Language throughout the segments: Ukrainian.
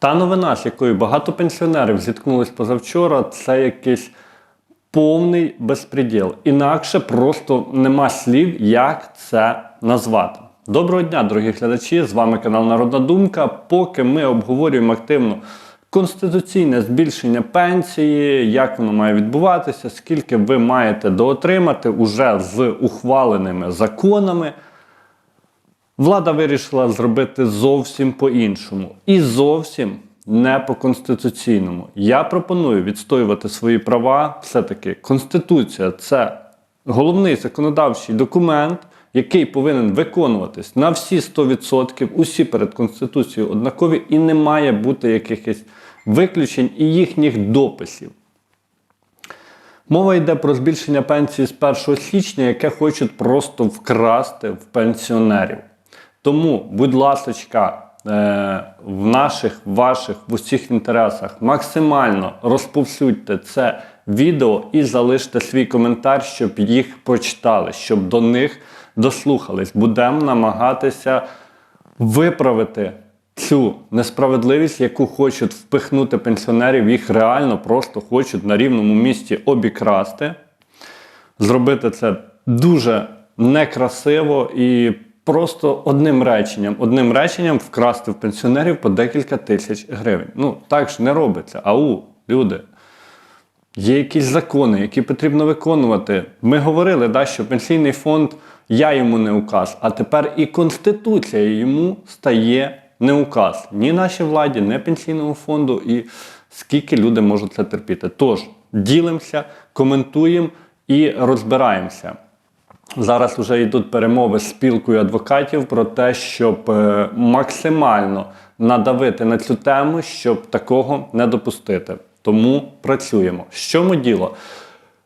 Та новина, з якою багато пенсіонерів зіткнулись позавчора, це якийсь повний безпреділ. Інакше просто нема слів, як це назвати. Доброго дня, дорогі глядачі! З вами канал Народна Думка. Поки ми обговорюємо активно конституційне збільшення пенсії, як воно має відбуватися, скільки ви маєте доотримати уже з ухваленими законами. Влада вирішила зробити зовсім по-іншому і зовсім не по конституційному. Я пропоную відстоювати свої права. Все-таки Конституція це головний законодавчий документ, який повинен виконуватись на всі 100%. Усі перед Конституцією однакові, і не має бути якихось виключень і їхніх дописів. Мова йде про збільшення пенсії з 1 січня, яке хочуть просто вкрасти в пенсіонерів. Тому, будь ласка, в наших, ваших, в усіх інтересах максимально розповсюдьте це відео і залиште свій коментар, щоб їх прочитали, щоб до них дослухались. Будемо намагатися виправити цю несправедливість, яку хочуть впихнути пенсіонерів, їх реально просто хочуть на рівному місці обікрасти. Зробити це дуже некрасиво і просто одним реченням, одним реченням вкрасти в пенсіонерів по декілька тисяч гривень. Ну, так ж не робиться. Ау, люди. Є якісь закони, які потрібно виконувати. Ми говорили, да, що пенсійний фонд, я йому не указ, а тепер і Конституція йому стає не указ. Ні нашій владі, ні пенсійному фонду, і скільки люди можуть це терпіти. Тож, ділимося, коментуємо і розбираємося. Зараз вже йдуть перемови з спілкою адвокатів про те, щоб е, максимально надавити на цю тему, щоб такого не допустити. Тому працюємо. Що ми діло?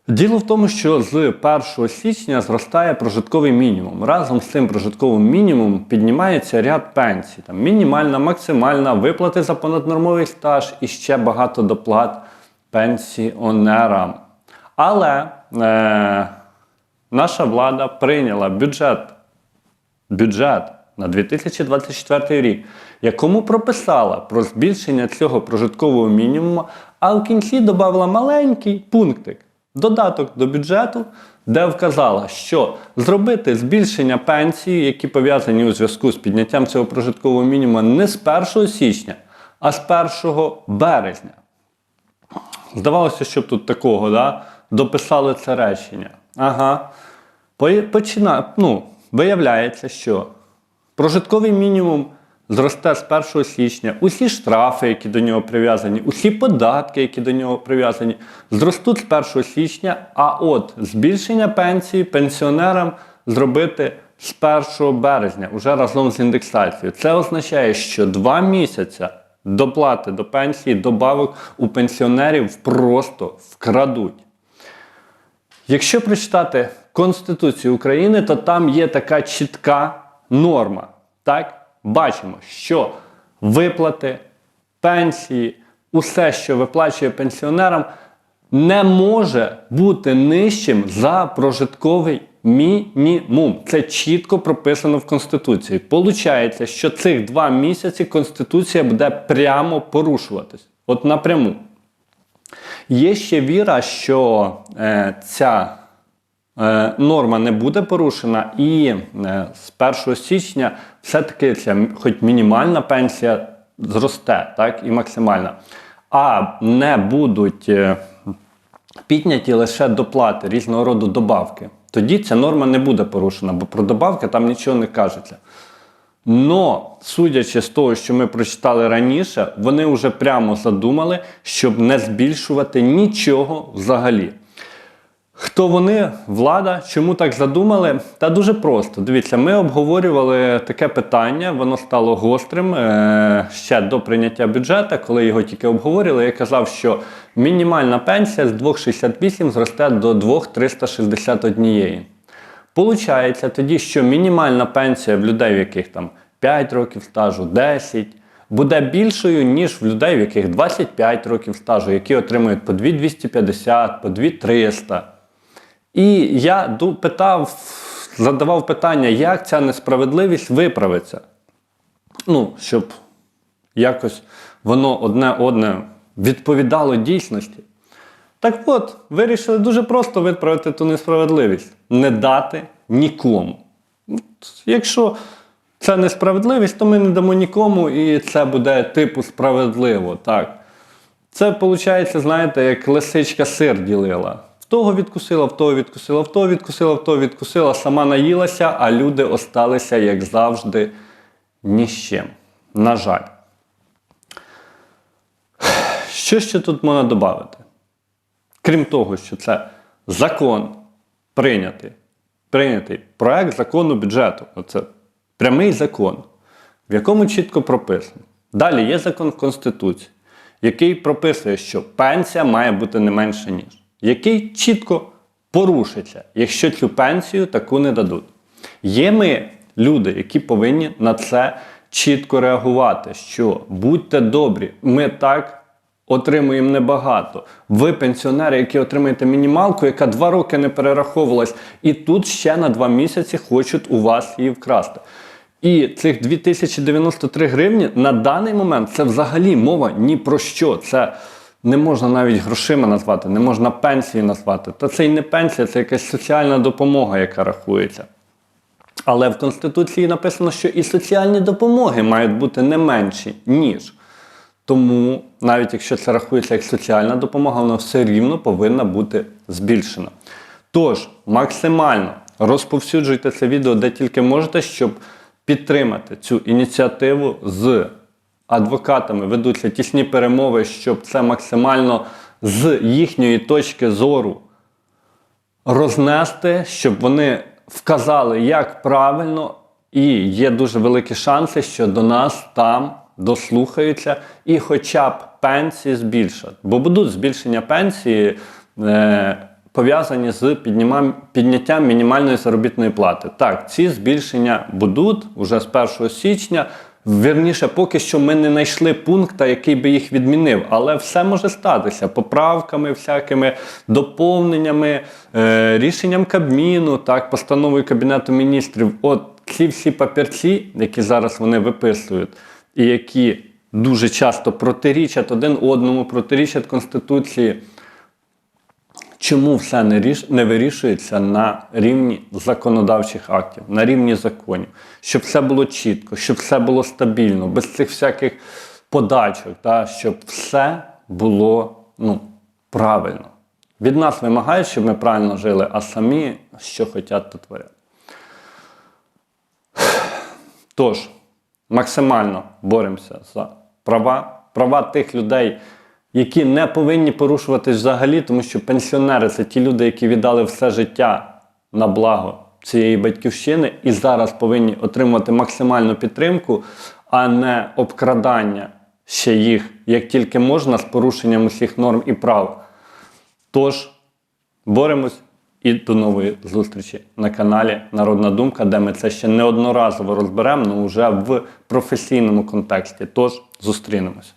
Діло в тому, що з 1 січня зростає прожитковий мінімум. Разом з цим прожитковим мінімумом піднімається ряд пенсій. Там Мінімальна, максимальна, виплати за понаднормовий стаж і ще багато доплат пенсіонерам. Але е, наша влада прийняла бюджет, бюджет на 2024 рік, якому прописала про збільшення цього прожиткового мінімуму, а в кінці додала маленький пунктик, додаток до бюджету, де вказала, що зробити збільшення пенсії, які пов'язані у зв'язку з підняттям цього прожиткового мінімуму, не з 1 січня, а з 1 березня. Здавалося, щоб тут такого, да? дописали це речення. Ага. Почина... ну, Виявляється, що прожитковий мінімум зросте з 1 січня, усі штрафи, які до нього прив'язані, усі податки, які до нього прив'язані, зростуть з 1 січня, а от збільшення пенсії пенсіонерам зробити з 1 березня, уже разом з індексацією. Це означає, що два місяці доплати до пенсії, добавок у пенсіонерів просто вкрадуть. Якщо прочитати Конституцію України, то там є така чітка норма. Так? Бачимо, що виплати, пенсії, усе, що виплачує пенсіонерам, не може бути нижчим за прожитковий мінімум. Це чітко прописано в Конституції. Получається, що цих два місяці Конституція буде прямо порушуватись. От напряму. Є ще віра, що е, ця е, норма не буде порушена, і е, з 1 січня все-таки ця хоч мінімальна пенсія зросте, так, і максимальна. А не будуть е, підняті лише доплати різного роду добавки. Тоді ця норма не буде порушена, бо про добавки там нічого не кажеться. Но, судячи з того, що ми прочитали раніше, вони вже прямо задумали, щоб не збільшувати нічого взагалі. Хто вони, влада, чому так задумали? Та дуже просто. Дивіться, ми обговорювали таке питання, воно стало гострим е- ще до прийняття бюджету, коли його тільки обговорювали, я казав, що мінімальна пенсія з 2,68 зросте до 2,361. Получається тоді, що мінімальна пенсія в людей, в яких там 5 років стажу, 10, буде більшою, ніж в людей, в яких 25 років стажу, які отримують по 2250, по 2300. І я питав, задавав питання, як ця несправедливість виправиться. Ну, щоб якось воно одне одне відповідало дійсності. Так от, вирішили дуже просто виправити ту несправедливість. Не дати нікому. Якщо це несправедливість, то ми не дамо нікому, і це буде типу справедливо. Так. Це виходить, знаєте, як лисичка сир ділила. В того відкусила, в того відкусила, в того відкусила, в того відкусила, сама наїлася, а люди осталися, як завжди, ні з чим. На жаль. Що ще тут можна додати? Крім того, що це закон прийнятий, прийнятий проект закону бюджету. Це прямий закон, в якому чітко прописано. Далі є закон Конституції, який прописує, що пенсія має бути не менше, ніж. Який чітко порушиться, якщо цю пенсію таку не дадуть. Є ми, люди, які повинні на це чітко реагувати, що будьте добрі, ми так отримуємо небагато. Ви пенсіонери, які отримуєте мінімалку, яка два роки не перераховувалась, і тут ще на два місяці хочуть у вас її вкрасти. І цих 2093 гривні на даний момент це взагалі мова ні про що. Це не можна навіть грошима назвати, не можна пенсії назвати. Та це й не пенсія, це якась соціальна допомога, яка рахується. Але в Конституції написано, що і соціальні допомоги мають бути не менші, ніж. Тому, навіть якщо це рахується як соціальна допомога, вона все рівно повинна бути збільшена. Тож, максимально розповсюджуйте це відео де тільки можете, щоб підтримати цю ініціативу з адвокатами. Ведуться тісні перемови, щоб це максимально з їхньої точки зору рознести, щоб вони вказали, як правильно, і є дуже великі шанси, що до нас там дослухаються і хоча б пенсії збільшать. Бо будуть збільшення пенсії. Е, Пов'язані з підняттям мінімальної заробітної плати. Так, ці збільшення будуть вже з 1 січня. Вірніше, поки що ми не знайшли пункта, який би їх відмінив, але все може статися поправками, всякими доповненнями, е, рішенням Кабміну, так, постановою Кабінету міністрів. От ці всі папірці, які зараз вони виписують, і які дуже часто протирічать один одному, протирічать Конституції. Чому все не, ріш... не вирішується на рівні законодавчих актів, на рівні законів, щоб все було чітко, щоб все було стабільно, без цих всяких подачок, та, щоб все було ну, правильно. Від нас вимагають, щоб ми правильно жили, а самі що хочуть, то творять. Тож, максимально боремося за права, права тих людей, які не повинні порушуватись взагалі, тому що пенсіонери це ті люди, які віддали все життя на благо цієї батьківщини і зараз повинні отримувати максимальну підтримку, а не обкрадання ще їх як тільки можна з порушенням усіх норм і прав. Тож боремось і до нової зустрічі на каналі Народна Думка, де ми це ще неодноразово розберемо, але вже в професійному контексті. Тож зустрінемось.